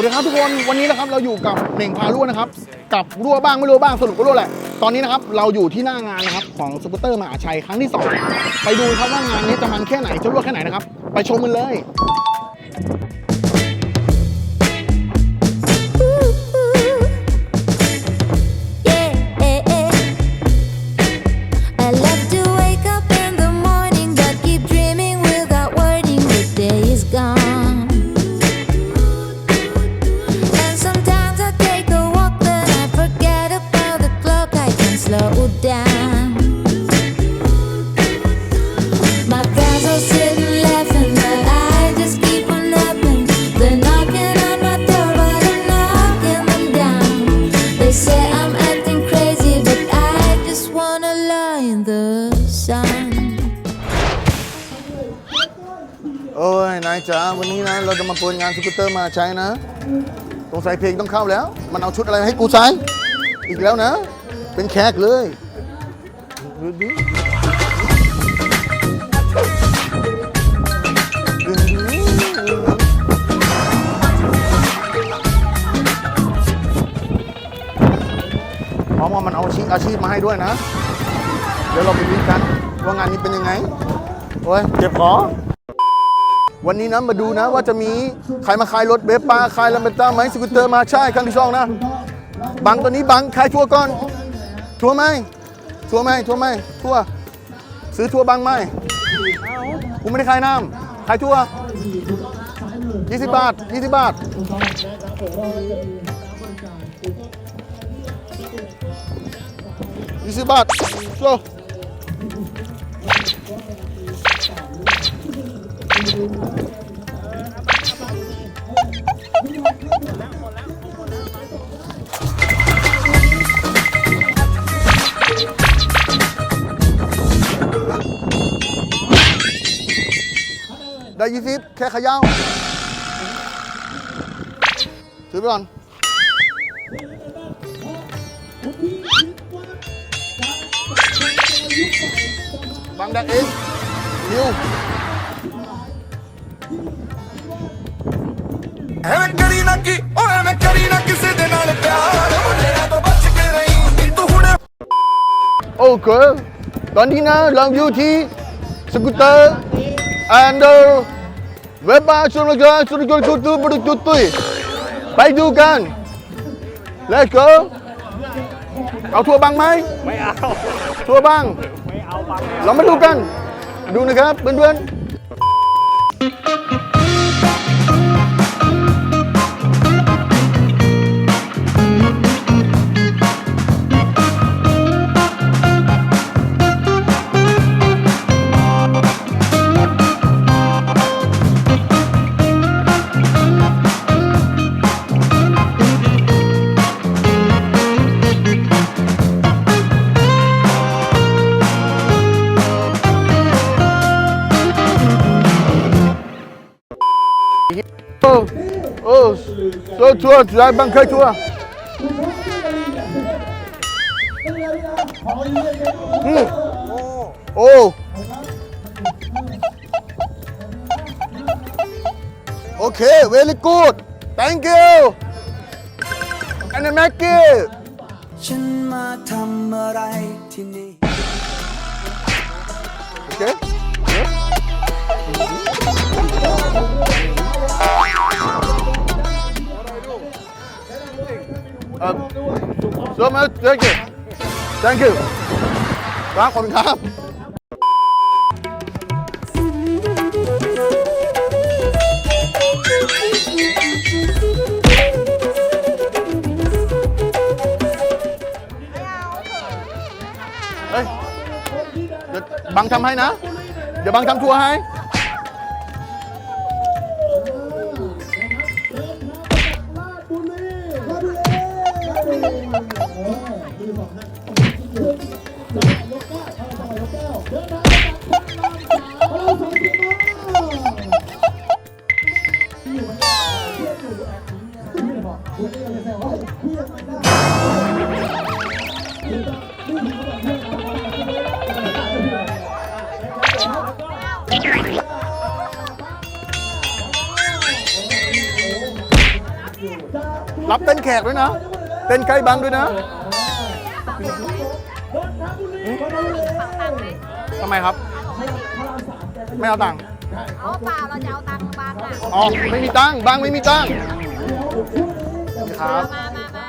วัสดีครับทุกคนวันนี้นะครับเราอยู่กับเหน่งพารั่วนะครับกับรั่วบ้างไม่รั่วบ้างสรุปก็รั่วแหละตอนนี้นะครับเราอยู่ที่หน้างานนะครับของสกูตเตอร์มหาชัยครั้งที่สองไปดูครับว่างานนี้จะมันแค่ไหนจะรั่วแค่ไหนนะครับไปชมกันเลย นะเราจะมาเปิดงานสกูตเตอร์มหาชัยนะสงสัยเพลงต้องเข้าแล้ว มันเอาชุดอะไรให้กูใส่อีกแล้วนะ เป็นแขกเลยพร้อมว่ามันเอาชีพอาชีพมาให้ด้วยนะ เดี๋ยวเราไปดูกันว่างานนี้เป็นยังไง โอ้ยเจ็บคอ วันนี้นะมาดูนะว่าจะมีใครมาขายรถเบฟปาขายลัมเบต้าไหมสกูตเตอร์มาใช่ครั้งที่สองนะบังตัวนี้บังขายทัวก่อน ทัวไหมทัวไหมทัวไหมทัวซื้อทัวบังไหมกูไม่ได้ขายน้ำขายทัวร์20 บาท 20 บาท20บาทโซ ได้ยี่สิบแค่เขย่าถือไปก่อนบังแดกเองนิว ਐਵੇਂ ਕਰੀ ਨਾ ਕੀ ਓ ਐਵੇਂ ਕਰੀ ਨਾ ਕਿਸੇ ਦੇ ਨਾਲ ਪਿਆਰ ਮੁੰਡਿਆਂ ਤੋਂ ਬਚ ਕੇ ਰਹੀ ਤੂੰ ਹੁਣੇ โอเค ตอนนี้นะเราอยู่ที่สกูตเตอร์แอนเดอร์เว็บบาร์สุนทรสุนทรจุดตุบรุจุดตุยไปดูกัน Let's go เอาทัวร์บังไหม ไม่เอา ทัวร์บัง ไม่เอาบัง เรามาดูกัน ดูนะครับเพื่อนๆ โซทัวร์จ่ายบังเคยทัวร์อืมโอ้โอเค very good thank you and make it ฉันมาทำอะไรที่นี่ Okay. Um, so much. Thank you. Thank you. ครับขอบคุณครับเฮ้ยเดี๋ยวบังทำให้นะ เดี๋ยวบังทำทัวร์ให้ เต้นแขกด้วยนะ เต้นใกล้บังด้วยนะทำไมครับ ไม่เอาตังค์เอาเปล่าเราจะเอาตังค์บังอะอ๋อไม่มีตังค์บังไม่มีตังค์ครับ มามามา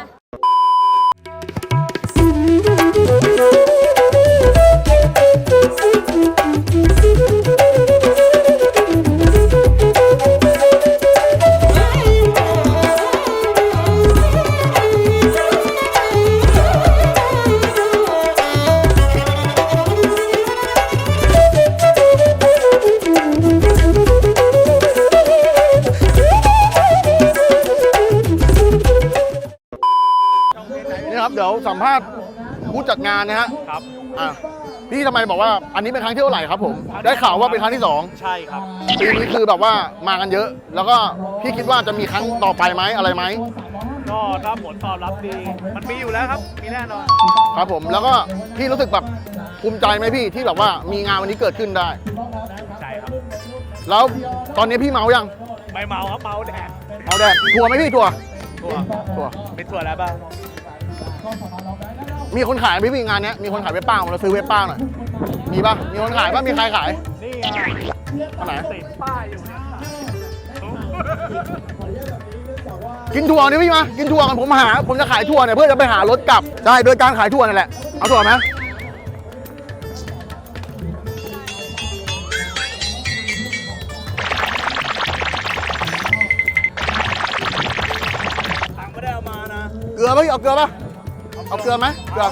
นี่ครับเดี๋ยวสัมภาษณ์ผู้จัดงานนะฮะครับอะพี่ทำไมบอกว่าอันนี้เป็นครั้งที่เท่าไหร่ครับผม ได้ข่าวว่าเป็นครั้งที่สองใช่ครับปีนี้คือแบบว่ามากันเยอะ แล้วก็พี่คิดว่าจะมีครั้งต่อไปไหมอะไรไหมก็ถ้าผลตอบรับดีมันมีอยู่แล้วครับ มีแน่นอนครับผมแล้วก็พี่รู้สึกแบบภูมิใจไหมพี่ที่แบบว่ามีงานวันนี้เกิดขึ้นได้ใช่ครับ แล้วตอนนี้พี่เมายังไม่เมาครับเมาแดดเมาแดงทัวร์ไหมพี่ทัวร์ตัวทัวร์เป็นตัวอะไรบ้าง มีคนขายไหมพี่งานเนี้ยมีคนขายเว็บป้าเราซื้อเว็บป้าหน่อยมีปะมีคนขายปะมีใครขายนี่ไงอันไหนติดป้ายอยู่เนี่ยกินถั่วนี่พี่มากินถั่วกันผมหา ผมจะขายถั่วเนี่ยเพื่อจะไปหารถกลับใช่โดยการขายถั่วนั่นแหละเอาถั่วไหมตังค์ไม่ได้เอามานะเกลือปะพี่เอาเกลือปะ เอาเกลือไหมเกลือ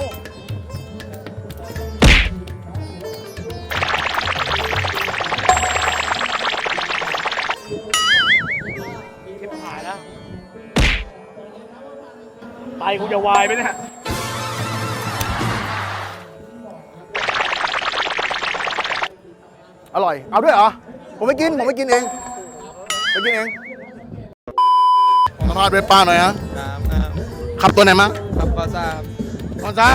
ทิพหายแล้วไตกูจะวายไหมเนี่ยอร่อย เอาด้วยเหรอ ผมไม่กิน ผมไม่กินเอง ไปกินเองสัมภาษณ์เว็บป้าหน่อยฮะ น้ำน้ ขับตัวไหนมั้งำครับก็ทราบคอนซ่า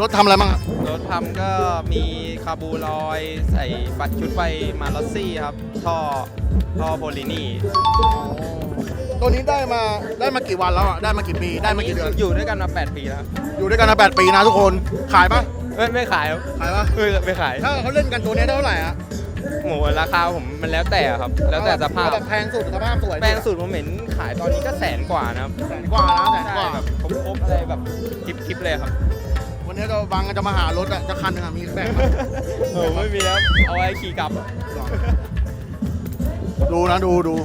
รถทำอะไรมั้งอะรถทำก็มีคาบูลอยใส่ปัดชุดไฟมาลอสซี่ครับ ท่อท่อโพลินีตัวนี้ได้มาได้มากี่วันแล้วอะได้มากี่ปีได้มากี่เดือน อยู่ด้วยกันมา 8 ปีแล้วครับอยู่ด้วยกันมาแปดปีนะทุกคนขายปะไม่ไม่ขายครับขายปะไม่ไม่ขาย ถ้าเขาเล่นกันตัวนี้เท่าไหร่อะ โหราคาผมมันแล้วแต่ครับ แล้วแต่สภาพเอแบบแพงสุดสภาพสวยแปลงสูตรผมเห็นขายตอนนี้ก็แสนกว่านะครับแสนกว่านะแสนใช่กว่าแบบครบๆอะไรแบบคลิปคลิปเลยครับวันนี้เราบางจะมาหารถอะจะคันหนึงอะมีแบ่งไหมโอ้ไม่มีแล้วเอาไว้ขี่กลับ ดูนะดูดู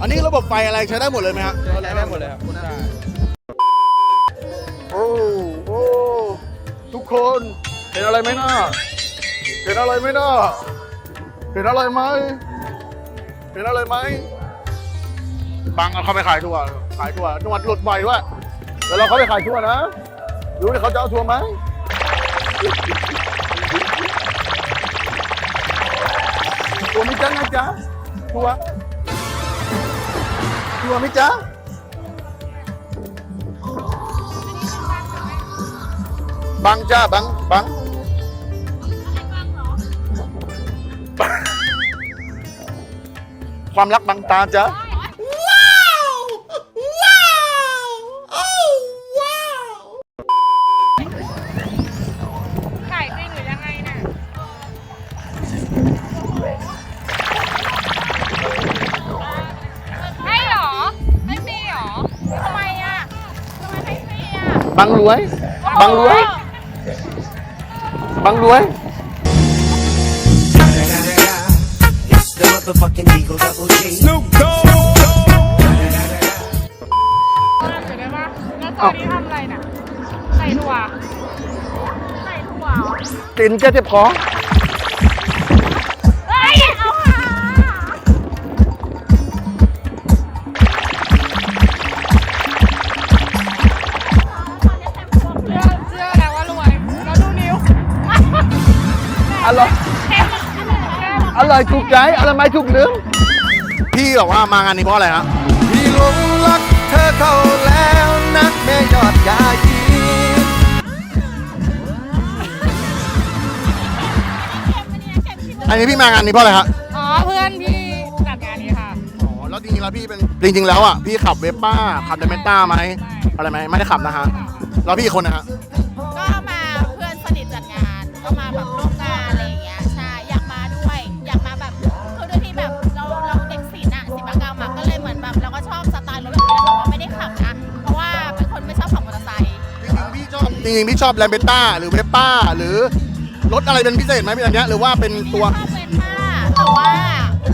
อันนี้ระบบไฟอะไรใช้ได้หมดเลยไหมฮะใช้ได้หมดเลยครับใช่โอ้โอ้ทุกคนเห็นอะไรไหมน่า เห็นอะไรไหมน่าเห็นอะไรไหมเห็นอะไรไหมบังเอาเข้าไปขายทั่วขายทั่วนวดหลุดบ่อยด้วยเดี๋ยวเราเข้าไปขายทั่วนะดูดิเขาจะเอาทัวร์ไหมทัวร์ไม่จ้านะจ๊ะทัวร์ทัวร์ไม่จ้าบังจ้าบังบัง ความรักบังตาจ้าขายจริงหรือยังไงน่ะให้เหรอ ให้ฟรีเหรอทำไมอะทำไมให้ฟรีอะบังรวยบังรวยบังรวย motherfucking Eagle Double G. Snoop Dogg อยู่ได้ปะแล้วตอนนี้ทำอะไรน่ะใส่ถั่วใส่ถั่วเหรอกินแก้เจ็บคอ ร่อยถูกใจอร่อยไหมถูกลืมพี่บอกว่ามางานนี้เพราะอะไรฮะพี่หลงรักเธอเข้าแล้วนะแม่ยอดยายีอันนี้พี่มางานนี้เพราะอะไรฮะอ๋อเพื่อนพี่จัดงานนี้ค่ะอ๋อแล้วจริงๆๆแล้วพี่เป็นจริง ๆ แล้วอะพี่ขับเวสป้าขับเดเมต้าไหมอะไรไหมไม่ได้ขับนะฮะแล้วพี่อีกคนนะฮะ เลยเหมือนแบบเราก็ชอบสไตล์รถแบบนี้แต่ว่าไม่ได้ขับนะ เพราะว่าเป็นคนไม่ชอบขับมอเตอร์ไซค์จริงๆพี่ชอบจริงๆพี่ชอบแลมเบต้าหรือเวสป้าหรือรถอะไรเป็นพิเศษไหมพี่อันเนี้ยหรือว่าเป็นตัว ชอบเวนต้าแต่ว่า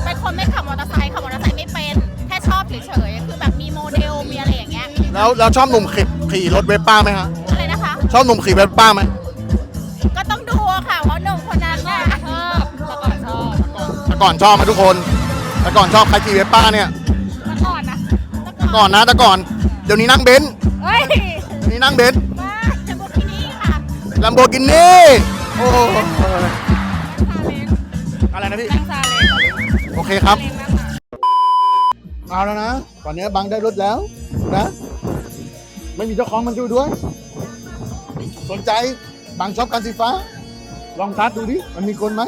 เป็นคนไม่ขับมอเตอร์ไซค์ขับมอเตอร์ไซค์ไม่เป็น แค่ชอบเฉยๆ คือแบบมีโมเดล มีอะไรอย่างเงี้ย แล้วเราชอบหนุ่มขี่ขี่รถเวสป้าไหมฮะอะไรนะคะ ชอบหนุ่มขี่เวสป้าไหมก็ต้องดูอะค่ะว่าหนุ่มคนนั้นน่ะชอบแต่ก่อนชอบแต่ก่อนชอบมาทุกคนแต่ก่อนชอบใครขี่เวสป้าเนี่ยแต่ก่อนนะ แต่ก่อนนะแต่ก่อน เดี๋ยวนี้นั่งเบนซ์เฮ้ยเดี๋ยวนี้นั่งเบนซ์มาจะบุกินี่ค่ะลัมโบกินี่โอ้โหซาเลนอะไรนะพี่ นั่งซาเลนโอเคครับ เลนนั่งมาเอาแล้วนะ ตอนนี้บังได้รถแล้วนะ ไม่มีเจ้าของมันดูด้วย สนใจบังชอบการสีฟ้า ลองทัดดูดิ มันมีคนไหม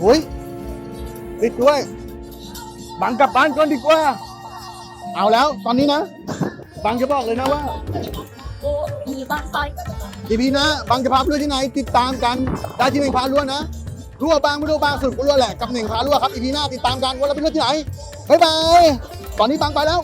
โอ้ยติดด้วย บังกลับบ้านก่อนดีกว่า เอาแล้วตอนนี้นะ บังจะบอกเลยนะว่าอีพีหนะบังจะพาเพื่อนที่ไหน ติดตามกันได้ที่หนึ่งพาล้วนนะรั่วบางไม่รั่วบางสรุปก็รั่วแหละกับหนึ่งพารั่วครับอีพีหน้าติดตามกันว่าเราเป็นเรื่องที่ไหนบ๊ายบายตอนนี้บางไปแล้ว